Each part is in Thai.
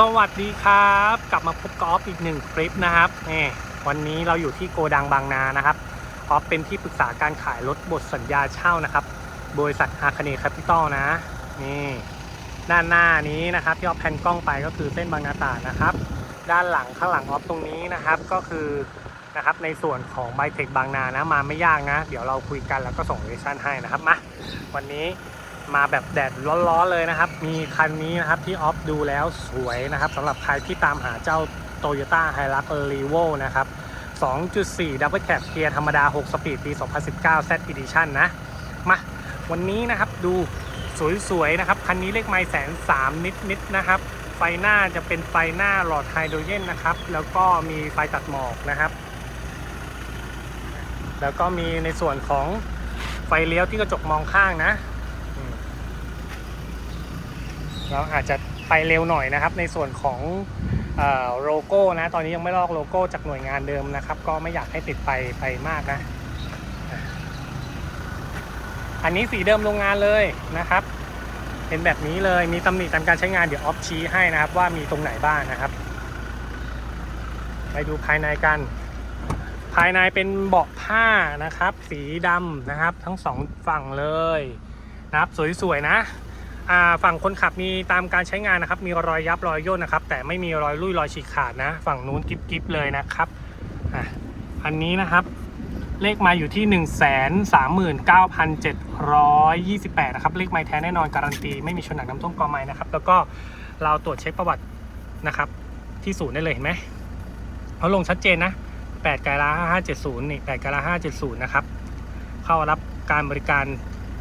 สวัสดีครับ กลับมาพบกับออฟอีกหนึ่งคลิปนะครับนี่วันนี้เราอยู่ที่โกดังบางนานะครับออฟเป็นที่ปรึกษาการขายรถบทสัญญาเช่านะครับบริษัทอาคเนคปิตอลนะนี่ด้านหน้านี้นะครับที่ออฟแพนกล้องไปก็คือเส้นบางนาตาดนะครับ ด้านหลังข้างหลังออฟตรงนี้นะครับก็คือนะครับในส่วนของไบเทคบางนานะมาไม่ยากนะ เดี๋ยวเราคุยกันแล้วก็ส่งเวอร์ชันให้นะครับมาวันนี้ มาแบบแดดร้อนๆเลยนะครับ มีคันนี้นะครับที่ออฟดูแล้วสวยนะครับสำหรับใครที่ตามหาเจ้า Toyota Hilux Revo นะครับ 2.4 Double Cab เกียร์ธรรมดา 6 สปีด ปี 2019 Z Edition นะ มา วันนี้นะครับดูสวยๆนะครับ คันนี้เลขไมล์แสนสามนิดๆนะครับ ไฟหน้าจะเป็นไฟหน้าหลอดไฮโดรเจนนะครับ แล้วก็มีไฟตัดหมอกนะครับ แล้วก็มีในส่วนของไฟเลี้ยวที่กระจกมองข้างนะ เราอาจจะไปเร็วหน่อยนะครับ ในส่วนของโลโก้นะ ตอนนี้ยังไม่ลอกโลโก้จากหน่วยงานเดิมนะครับ ก็ไม่อยากให้ติดไปไปมากนะ อันนี้สีเดิมโรงงานเลยนะครับ เป็นแบบนี้เลย มีตำหนิตามการใช้งานเดี๋ยวออฟชี้ให้นะครับ ว่ามีตรงไหนบ้างนะครับ ไปดูภายในกัน ภายในเป็นเบาะผ้านะครับ สีดำนะครับ ทั้งสองฝั่งเลยนะครับ สวยๆนะ ฝั่งคนขับมีตามการใช้งานนะครับ มีรอยยับรอยย่นนะครับ แต่ไม่มีรอยลุ่ยรอยฉีกขาดนะ ฝั่งนู้นกิบกิบเลยนะครับอะอันนี้นะครับ เลขมาอยู่ที่ 1 3 9 7 2 8 นะครับ เลขไม้แท้แน่นอนการันตี ไม่มีชนหนักน้ำท่วมกอไม้นะครับ แล้วก็เราตรวจเช็คประวัตินะครับ ที่ศูนย์ได้เลยเห็นไหมเขาลงชัดเจนนะ 8กาลา5570 นี่8กาลา570 นะครับ เข้ารับการบริการ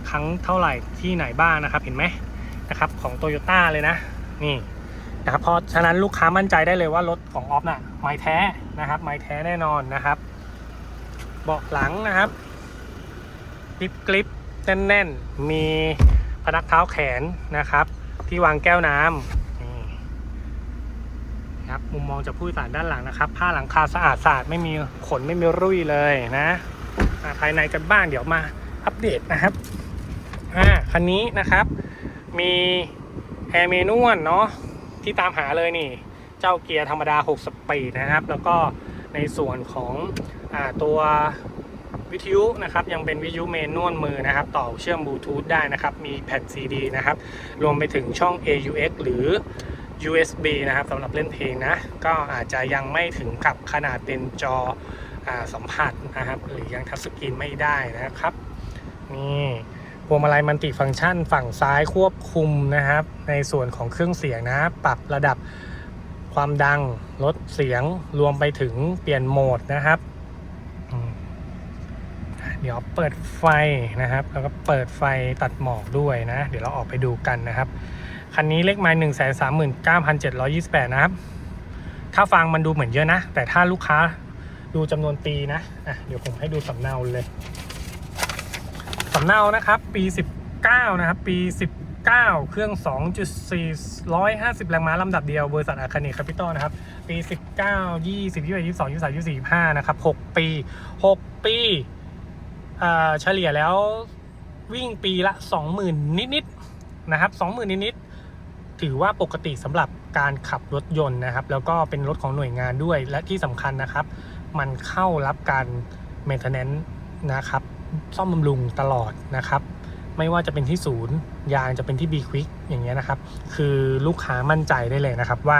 ครั้งเท่าไหร่ที่ไหนบ้างนะครับ เห็นไหม นะครับของโตโยต้าเลยนะนี่นะครับเพราะฉะนั้นลูกค้ามั่นใจได้เลยว่ารถของออฟน่ะไม้แท้นะครับไม้แท้แน่นอนนะครับ เบาะหลังนะครับกริปกริปแน่นๆ มีพนักเท้าแขนนะครับ ที่วางแก้วน้ำนี่นะครับมุมมองจากผู้โดยสารด้านหลังนะครับ ผ้าหลังคาสะอาดสะอาดไม่มีขนไม่มีรุ่ยเลยนะอะภายในกันบ้างเดี๋ยวมาอัปเดตนะครับอ่าคันนี้นะครับ มีแอร์เมนวลเนาะที่ตามหาเลยนี่ เจ้าเกียร์ธรรมดา 6 สปีดนะครับ แล้วก็ในส่วนของอตัววิทยุนะครับยังเป็นวิทยุเมนวลมือนะครับ ต่อเชื่อมบลูทูธได้นะครับ มีแผ่นซีดีนะครับ รวมไปถึงช่อง AUX หรือ USB นะครับสำหรับเล่นเพลงนะ ก็อาจจะยังไม่ถึงกับขนาดเป็นจออสัมผัสนะครับ หรือยังทัชสกรีนไม่ได้นะครับ นี่ พวงมาลัยมัลติฟังก์ชัน ฝั่งซ้ายควบคุมนะครับ ในส่วนของเครื่องเสียงนะ ปรับระดับความดังลดเสียงรวมไปถึงเปลี่ยนโหมดนะครับ เดี๋ยวเปิดไฟนะครับ แล้วก็เปิดไฟตัดหมอกด้วยนะ เดี๋ยวเราออกไปดูกันนะครับ คันนี้เลขไม้หนึ่งแสนสามหมื่นเก้าพันเจ็ดร้อยี่สิบแปดนะครับ ถ้าฟังมันดูเหมือนเยอะนะ แต่ถ้าลูกค้าดูจำนวนปีนะอะเดี๋ยวผมให้ดูสำเนาเลย สำเนานะครับ ปี 19 นะครับ ปี 19 เครื่อง 2.450 แรงม้าลำดับเดียวบริษัทอาคาเนคาปิตอลนะครับ ปี 19 20 21 22 23 24 25 นะครับ 6 ปี 6 ปีอ่าเฉลี่ยแล้ววิ่งปีละ 20,000 นิดๆนะครับ 20,000 นิดๆถือว่าปกติสำหรับการขับรถยนต์นะครับ แล้วก็เป็นรถของหน่วยงานด้วยและที่สำคัญนะครับ มันเข้ารับการ maintenance นะครับ ซ่อมบำรุงตลอดนะครับ ไม่ว่าจะเป็นที่ศูนย์ยางจะเป็นที่ B Quick อย่างเงี้ยนะครับ คือลูกค้ามั่นใจได้เลยนะครับ ว่า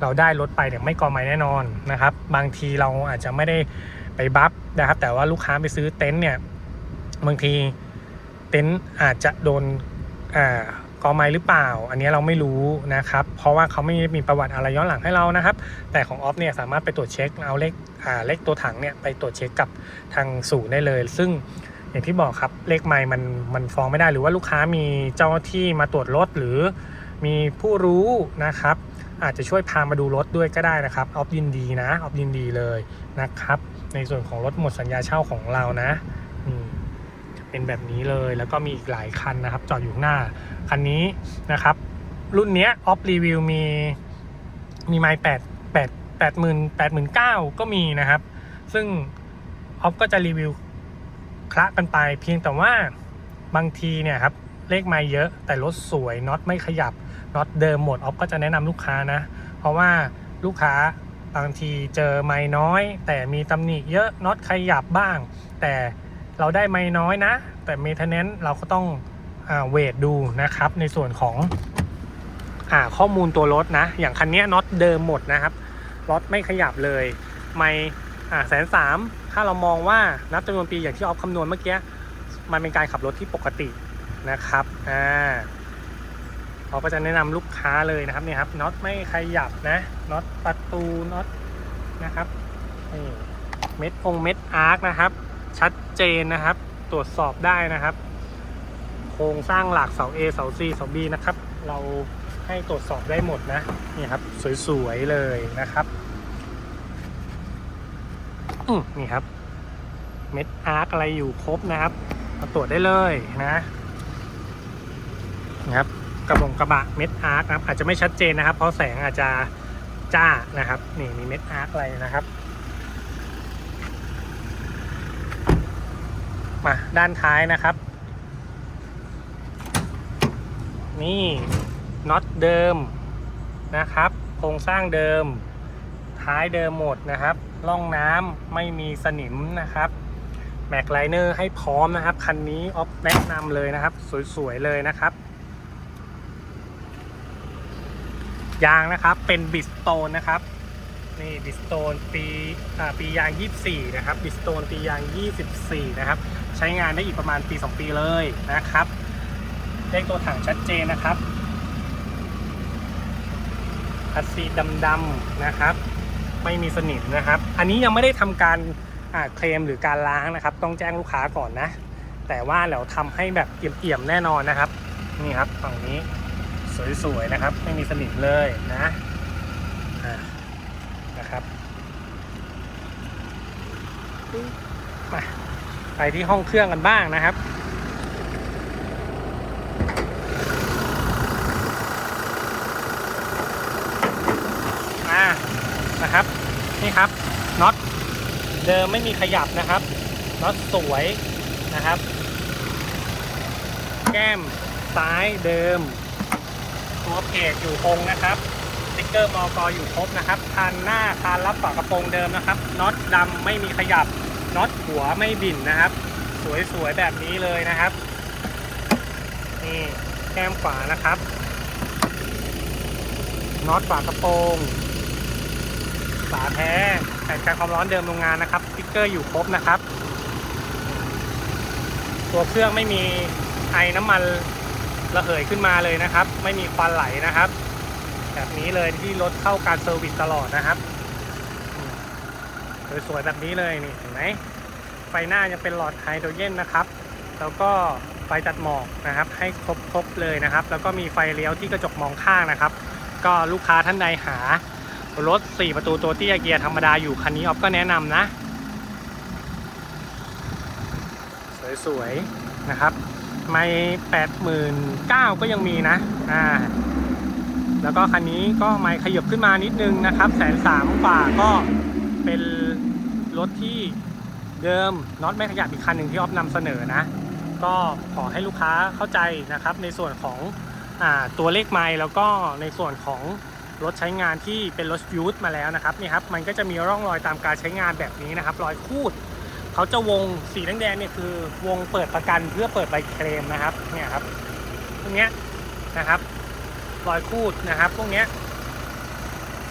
เราได้รถไปเนี่ยไม่กอไม้แน่นอนนะครับ บางทีเราอาจจะไม่ได้ไปบัฟนะครับ แต่ว่าลูกค้าไปซื้อเต็นท์เนี่ยบางทีเต็นท์อาจจะโดนอ่ากอไม้หรือเปล่า อันนี้เราไม่รู้นะครับ เพราะว่าเขาไม่มีประวัติอะไรย้อนหลังให้เรานะครับ แต่ของออฟเนี่ยสามารถไปตรวจเช็คเอาเลขอ่าเลขตัวถังเนี่ยไปตรวจเช็คกับทางศูนย์ได้เลย ซึ่ง อย่างที่บอกครับเลขไมล์มันมันฟ้องไม่ได้หรือว่าลูกค้ามีเจ้าที่มาตรวจรถหรือมีผู้รู้นะครับ อาจจะช่วยพามาดูรถด้วยก็ได้นะครับออฟยินดีนะออฟยินดีเลยนะครับ ในส่วนของรถหมดสัญญาเช่าของเรานะนี่เป็นแบบนี้เลยแล้วก็มีอีกหลายคันนะครับ จอดอยู่หน้าคันนี้นะครับ รุ่นเนี้ยออฟรีวิวมีมีไมล์แปดแปดแปดหมื่นแปดหมื่นเก้าก็มีนะครับ ซึ่งออฟก็จะรีวิว คละกันไป เพียงแต่ว่าบางทีเนี่ยครับเลขไม่เยอะแต่รถสวยน็อตไม่ขยับน็อตเดิมหมดออฟก็จะแนะนำลูกค้านะ เพราะว่าลูกค้าบางทีเจอไม้น้อย แต่มีตำหนิเยอะน็อตขยับบ้าง แต่เราได้ไม้น้อยนะ แต่เมทเนนเราก็ต้องอาเวทดูนะครับ ในส่วนของอาข้อมูลตัวรถนะ อย่างคันนี้น็อตเดิมหมดนะครับรถไม่ขยับเลย ไม่่าแสนสามถ้าเรามองว่านับจำนวนปีอย่างที่ออฟคำนวณเมื่อกี้ มันเป็นการขับรถที่ปกตินะครับอ่าเราก็จะแนะนำลูกค้าเลยนะครับเนี่ยครับน็อตไม่ขยับนะน็อตประตูน็อตนะครับนี่เม็ดองเม็ดอาร์คนะครับ ชัดเจนนะครับ ตรวจสอบได้นะครับ โครงสร้างหลักเสา A เสา C เสา B นะครับ เราให้ตรวจสอบได้หมดนะนี่ครับ สวยๆเลยนะครับ นี่ครับ เม็ดอาร์คอะไรอยู่ครบนะครับมาตรวจได้เลยนะนะครับกระบงกระบะเม็ดอาร์คนะครับอาจจะไม่ชัดเจนนะครับ เพราะแสงอาจจะจ้านะครับ นี่มีเม็ดอาร์คอะไรนะครับ มาด้านท้ายนะครับ นี่น็อตเดิมนะครับ โครงสร้างเดิม ท้ายเดิมหมดนะครับ ร่องน้ำไม่มีสนิมนะครับแม็กไลเนอร์ให้พร้อมนะครับ คันนี้ออฟแนะนำเลยนะครับ สวยๆเลยนะครับ ยางนะครับเป็นบิสโตนนะครับ นี่บิสโตนปีอ่าปียาง 24 นะครับบิสโตนปียาง 24 นะครับ ใช้งานได้อีกประมาณปี 2 ปีเลยนะครับเลขตัวถังชัดเจนนะครับคัดซีดำๆนะครับ ไม่มีสนิมนะครับ อันนี้ยังไม่ได้ทำการเคลมหรือการล้างนะครับ ต้องแจ้งลูกค้าก่อนนะ แต่ว่าเราทำให้แบบเอี่ยมๆแน่นอนนะครับ นี่ครับฝั่งนี้สวยๆนะครับ ไม่มีสนิมเลยนะนะครับมาไปที่ห้องเครื่องกันบ้างนะครับ อ่า นะครับ นี่ครับน็อตเดิมไม่มีขยับนะครับน็อตสวยนะครับ แก้มซ้ายเดิม ตัวเพจอยู่คงนะครับสติ๊กเกอร์มอกอยู่ครบนะครับคานหน้าคานรับฝากระโปรงเดิมนะครับน็อตดำไม่มีขยับน็อตหัวไม่บินนะครับ สวยๆแบบนี้เลยนะครับนี่แก้มขวานะครับน็อตฝากระโปรง ฝาแท้แผ่กันความร้อนเดิมโรงงานนะครับสติ๊กเกอร์อยู่ครบนะครับ ตัวเครื่องไม่มีไอน้ำมันระเหยขึ้นมาเลยนะครับ ไม่มีควันไหลนะครับ แบบนี้เลยที่รถเข้าการเซอร์วิสตลอดนะครับสวยๆแบบนี้เลยนี่เห็นไหมไฟหน้ายังเป็นหลอดไฮโดรเจนนะครับ แล้วก็ไฟตัดหมอกนะครับ ให้ครบๆเลยนะครับ แล้วก็มีไฟเลี้ยวที่กระจกมองข้างนะครับ ก็ลูกค้าท่านใดหา รถ 4 ประตูตัวเตี้ยเกียร์ธรรมดาอยู่คันนี้ออฟก็แนะนำนะ สวยๆ นะครับ ไม่แปดหมื่นเก้าก็ยังมีนะ อ่า แล้วก็คันนี้ก็ไม่ขยับขึ้นมานิดนึงนะครับแสนสามกว่าก็เป็นรถที่เดิมน็อตไม่ขยับอีกคันหนึ่งที่ออฟนำเสนอนะ ก็ขอให้ลูกค้าเข้าใจนะครับในส่วนของอ่าตัวเลขไมล์แล้วก็ในส่วนของ รถใช้งานที่เป็นรถยูทมาแล้วนะครับนี่ครับมันก็จะมีร่องรอยตามการใช้งานแบบนี้นะครับ รอยคูดเขาจะวงสีแดงๆเนี่ยคือวงเปิดประกันเพื่อเปิดใบเคลมนะครับเนี่ยครับพวกเนี้ยนะครับ รอยคูดนะครับพวกเนี้ย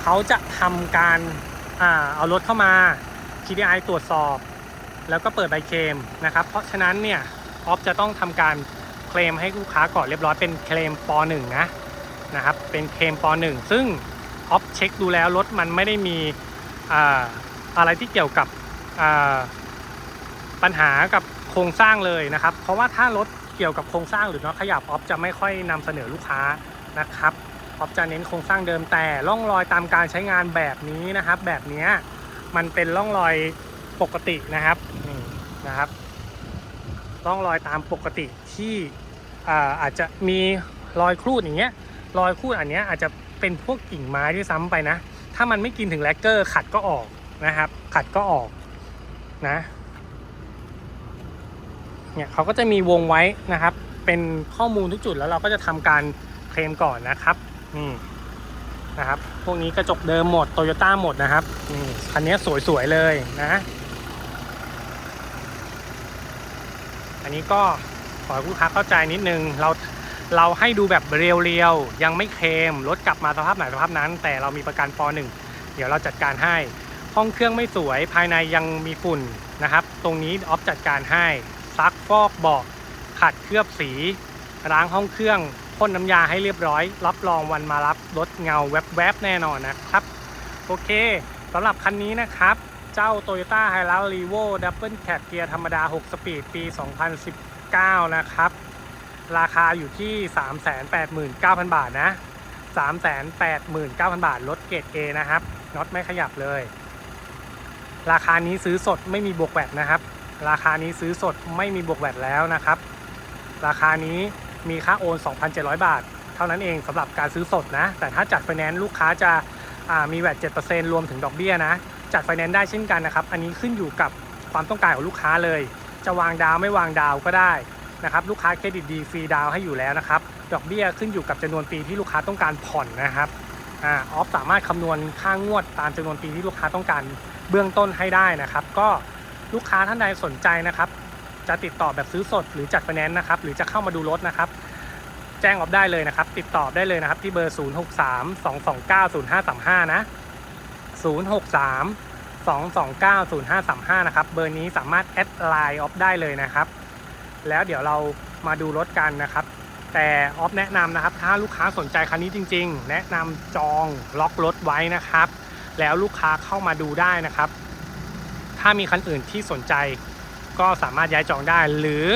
เขาจะทำการอ่าเอารถเข้ามา TDI ตรวจสอบ แล้วก็เปิดใบเคลมนะครับ เพราะฉะนั้นเนี่ยออฟจะต้องทำการเคลมให้ลูกค้าก่อนเรียบร้อยเป็นเคลมป .1 นะ นะครับ เป็นเคมป .1 ซึ่งออฟเช็คดูแล้วรถมันไม่ได้มีอ่าอะไรที่เกี่ยวกับปัญหากับโครงสร้างเลยนะครับ เพราะว่าถ้ารถเกี่ยวกับโครงสร้างหรือน็อตขยับออฟจะไม่ค่อยนำเสนอลูกค้านะครับออฟจะเน้นโครงสร้างเดิมแต่ร่องรอยตามการใช้งานแบบนี้นะครับ แบบนี้มันเป็นร่องรอยปกตินะครับนี่นะครับ ร่องรอยตามปกติที่อาอาจจะมีรอยครูดอย่างเงี้ย รอยคูดอันนี้อาจจะเป็นพวกกิ่งไม้ที่ซ้ำไปนะ ถ้ามันไม่กินถึงแลกเกอร์ขัดก็ออกนะครับ ขัดก็ออกนะเนี่ยเขาก็จะมีวงไว้นะครับ เป็นข้อมูลทุกจุดแล้วเราก็จะทำการเคลมก่อนนะครับนี่นะครับ พวกนี้กระจกเดิมหมดโตโยต้าหมดนะครับนี่คันนี้สวยๆเลยนะ อันนี้ก็ขอให้ลูกค้าเข้าใจนิดนึงเรา เราให้ดูแบบเรียวๆ ยังไม่เคมรถกลับมาสภาพไหนสภาพนั้น แต่เรามีประกันป .1 เดี๋ยวเราจัดการให้ ห้องเครื่องไม่สวยภายในยังมีฝุ่นนะครับ ตรงนี้ออฟจัดการให้ซักฟอกเบาะขัดเคลือบสี ล้างห้องเครื่องพ่นน้ำยาให้เรียบร้อย รับรองวันมารับรถเงาแวบๆแน่นอนนะครับ โอเคสำหรับคันนี้นะครับเจ้า Toyota h i l u x r e v o Double Cab เกียร์ธรรมดา 6 สปีด ปี 2019 นะครับ ราคาอยู่ที่ 389,000 บาทนะ 389,000 บาทรถเกรด A นะครับน็อตไม่ขยับเลย ราคานี้ซื้อสดไม่มีบวกแวดนะครับ ราคานี้ซื้อสดไม่มีบวกแวดแล้วนะครับ ราคานี้มีค่าโอน 2,700 บาท เท่านั้นเองสำหรับการซื้อสดนะ แต่ถ้าจัดไฟแนนซ์ลูกค้าจะามีแวด7%รวมถึงดอกเบี้ยนะจัดไฟแนนซ์ได้เช่นกันนะครับ อันนี้ขึ้นอยู่กับความต้องการของลูกค้าเลย จะวางดาวไม่วางดาวก็ได้ นะครับลูกค้าเครดิตดีฟรีดาวให้อยู่แล้วนะครับดอกเบี้ยขึ้นอยู่กับจำนวนปีที่ลูกค้าต้องการผ่อนนะครับอ่าออฟสามารถคำนวณค่างวดตามจำนวนปีที่ลูกค้าต้องการเบื้องต้นให้ได้นะครับ ก็ลูกค้าท่านใดสนใจนะครับ จะติดต่อแบบซื้อสดหรือจัดไฟแนนซ์นะครับ หรือจะเข้ามาดูรถนะครับ แจ้งออฟได้เลยนะครับ ติดต่อได้เลยนะครับ ที่เบอร์ 0 6 3 2 2 9 0 5 3 5 นะ 0 6 3 2 2 9 0 5 3 5 นะครับ เบอร์นี้สามารถแอดไลน์ออฟได้เลยนะครับ แล้วเดี๋ยวเรามาดูรถกันนะครับ แต่ออฟแนะนำนะครับ ถ้าลูกค้าสนใจคันนี้จริง ๆ แนะนำจองล็อกรถไว้นะครับ แล้วลูกค้าเข้ามาดูได้นะครับ ถ้ามีคันอื่นที่สนใจก็สามารถย้ายจองได้ หรือ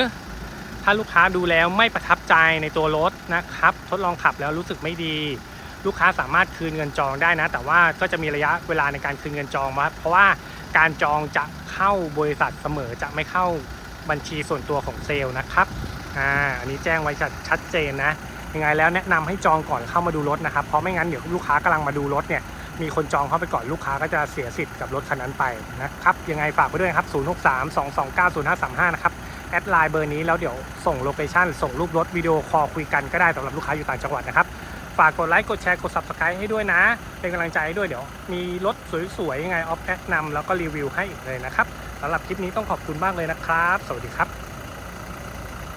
ถ้าลูกค้าดูแล้วไม่ประทับใจในตัวรถนะครับ ทดลองขับแล้วรู้สึกไม่ดี ลูกค้าสามารถคืนเงินจองได้นะ แต่ว่าก็จะมีระยะเวลาในการคืนเงินจองมาเพราะว่าการจองจะเข้าบริษัทเสมอจะไม่เข้า บัญชีส่วนตัวของเซลล์นะครับอ่าอันนี้แจ้งไว้ชัดชัดเจนนะยังไงแล้วแนะนำให้จองก่อนเข้ามาดูรถนะครับเพราะไม่งั้นเดี๋ยวลูกค้ากำลังมาดูรถเนี่ยมีคนจองเข้าไปก่อนลูกค้าก็จะเสียสิทธิ์กับรถคันนั้นไปนะครับยังไงฝากไปด้วยครับ 0 6 3 2 2 9 0 5 3 5 นะครับแอดไลน์เบอร์นี้แล้วเดี๋ยวส่งโลเคชั่นส่งรูปรถวิดีโอคอลคุยกันก็ได้สำหรับลูกค้าอยู่ต่างจังหวัดนะครับ ฝากกดไลค์กดแชร์กด subscribe ให้ด้วยนะ เป็นกำลังใจให้ด้วยเดี๋ยว มีรถสวยๆยังไงออฟแนะนำแล้วก็รีวิวให้อีกเลยนะครับ สำหรับคลิปนี้ต้องขอบคุณมากเลยนะครับ สวัสดีครับ